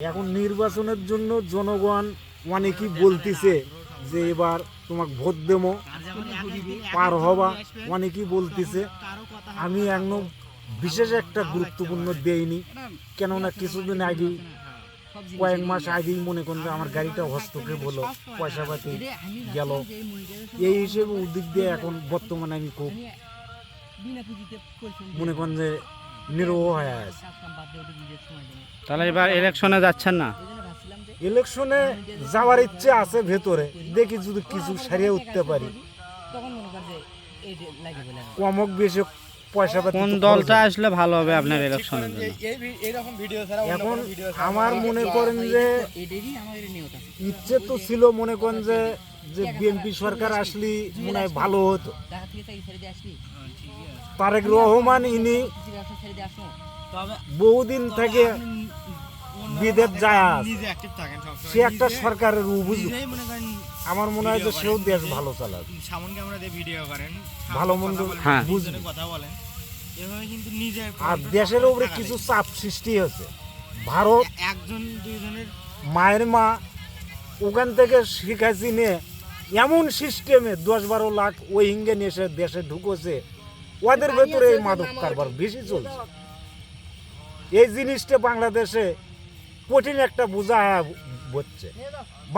এখন নির্বাচনের জন্য জনগণ অনেকেই বলতেছে যে এবার তোমাকে ভোট দেবো, পার হবা, অনেকেই বলতেছে। আমি একদম বিশেষ একটা গুরুত্বপূর্ণ দেইনি, কেননা কিছুদিন আগেই, কয়েক মাস আগেই মনে করেন আমার গাড়িটা হস্তক্ষেপ হলো পয়সা পাতি গেল। এই হিসেবে উদ্দিক দিয়ে এখন বর্তমানে আমি খুব মনে করেন যে নিরহ হয়ে আছে। তাহলে এবার ইলেকশনে যাচ্ছেন না? ইলেকশনে যাওয়ার ইচ্ছে আছে ভেতরে। দেখি যদি কিছু সারিয়ে উঠতে পারি। কমক বেশি পয়সা কোন দলটা আসলে ভালো হবে আপনার ইলেকশনের জন্য? এখন আমার মনে করেন যে ইচ্ছে তো ছিল মনে করেন যে যে বিএনপি সরকার আসলে মনে হয় ভালো হতো। তারেক রহমান ইনি বহুদিন থেকে বিদেশ যায় সে একটা সরকারের উপযুক্ত আমার মনে হয় যে সেও দেশ ভালো চালাবে সামনকে আমরা ভিডিও করেন ভালো মন্দ হ্যাঁ। বুঝবে। কথা বলেন। এভাবে কিন্তু নিজে আর দেশের উপরে কিছু চাপ সৃষ্টি হয়েছে। ভারত একজন দুইজনের মায়ের মা ওখান থেকে শেখ হাসিনে এমন সিস্টেমে দশ বারো লাখ ওই হিঙ্গে নিয়ে এসে দেশে ঢুকেছে। ওদের ভেতরে এই মাদক কারবার বেশি চলছে। এই জিনিসটা বাংলাদেশে কঠিন একটা বোঝা হচ্ছে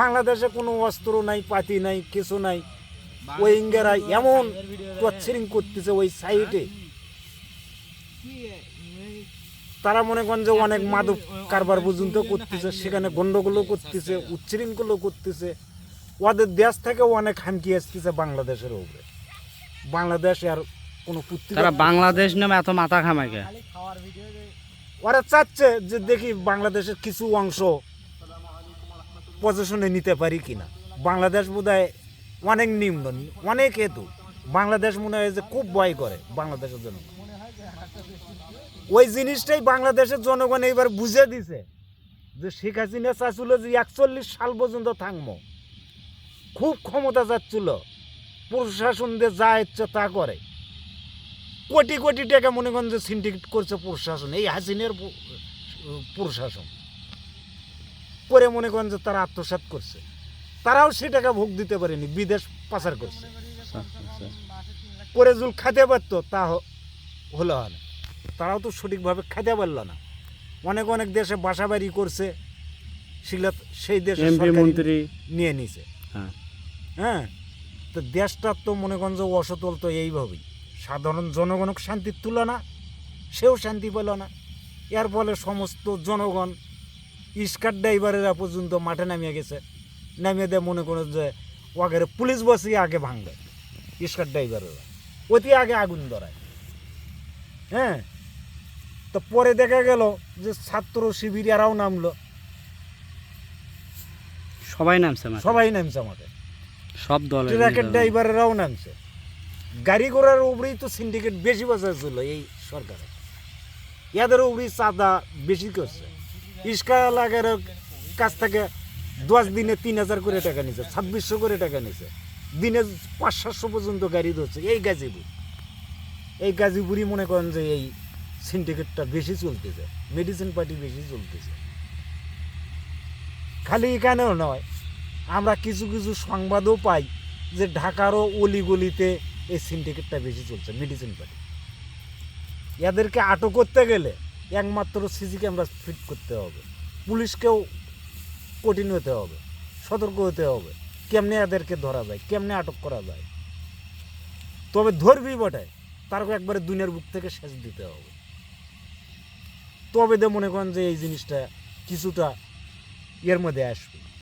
বাংলাদেশে কোনো অস্ত্র নাই পাতি নাই কিছু নাই। ওই ইঙ্গেরা এমন টর্চারিং করতেছে ওই সাইডে। তারা মনে করেন যে অনেক মাদক কারবার পর্যন্ত করতেছে সেখানে গন্ডগোলও করতেছে উচ্ছৃঙ্খলও করতেছে। ওদের দেশ থেকেও অনেক হামকি আসতেছে বাংলাদেশের উপরে। বাংলাদেশ আর কোনো পুত্র তারা বাংলাদেশ নামে এত মাথা ঘামায় কে? ওরা চাচ্ছে যে দেখি বাংলাদেশের কিছু অংশ পজিশনে নিতে পারি কিনা। বাংলাদেশ বোধহয় অনেক নিম্ন অনেক হেতু বাংলাদেশ মনে হয় যে খুব ভয় করে বাংলাদেশের জন্য ওই জিনিসটাই বাংলাদেশের জনগণ এইবার বুঝে দিছে যে শেখ হাসিনা চাচ্ছিল যে একচল্লিশ সাল পর্যন্ত থাকব। খুব ক্ষমতা যাচ্ছিল প্রশাসন দিয়ে যা ইচ্ছে তা করে। কোটি কোটি টাকা মনে করেন যে সিন্ডিকেট করছে প্রশাসন এই হাসিনের প্রশাসন। করে মনে করেন যে তারা আত্মসাৎ করছে। তারাও সে টাকা ভোগ দিতে পারেনি বিদেশ পাচার করছে। করে জুল খাতে পারতো তা হলো না তারাও তো সঠিকভাবে খেতে পারল না। অনেক অনেক দেশে বাসা বাড়ি করছে সেগুলা সেই দেশে মন্ত্রী। নিয়ে নিছে। হ্যাঁ। হ্যাঁ তো দেশটার তো মনে করেন যে অসতল তো এইভাবেই। সাধারণ জনগণক শান্তির তুলনা সেও শান্তি পেল না। এর ফলে সমস্ত জনগণ স্কার ড্রাইভারেরা পর্যন্ত মাঠে নামিয়ে গেছে। নামিয়ে দিয়ে মনে করে যে ওয়াগের পুলিশ বসিয়ে আগে ভাঙবে স্কার ড্রাইভারেরা। অতি আগে আগুন ধরায়। হ্যাঁ? তো পরে দেখা গেল যে ছাত্র শিবির এরাও নামলো। সবাই নামছে। সবাই নামছে আমাদের সব দলের ট্রাকের ড্রাইভারেরাও নামছে। গাড়ি ঘোড়ার উপরেই তো সিন্ডিকেট বেশি বছর ছিল এই সরকারে। এদের উপরেই চাঁদা বেশি করছে। ইস্কা লাগার কাছ থেকে দশ দিনে তিন হাজার করে টাকা নিছে, ছাব্বিশশো করে টাকা নিছে। দিনে পাঁচ সাতশো পর্যন্ত গাড়ি ধরছে এই গাজীপুর। এই গাজীপুরই মনে করেন যে এই সিন্ডিকেটটা বেশি চলতেছে মেডিসিন পার্টি বেশি চলতেছে। খালি এখানেও নয়, আমরা কিছু কিছু সংবাদও পাই যে ঢাকারও অলিগলিতে এই সিন্ডিকেটটা বেশি চলছে মেডিসিন পার্টি এদেরকে আটক করতে গেলে একমাত্র সিসি ক্যামেরা ফিট করতে হবে। পুলিশকেও কঠিন হতে হবে, সতর্ক হতে হবে, কেমনে এদেরকে ধরা যায়, কেমনে আটক করা যায়। তবে ধরবি বটে তারপর একবারে দুনিয়ার বুক থেকে শেষ দিতে হবে। তবে দে মনে করেন যে এই জিনিসটা কিছুটা এর মধ্যে আসবে।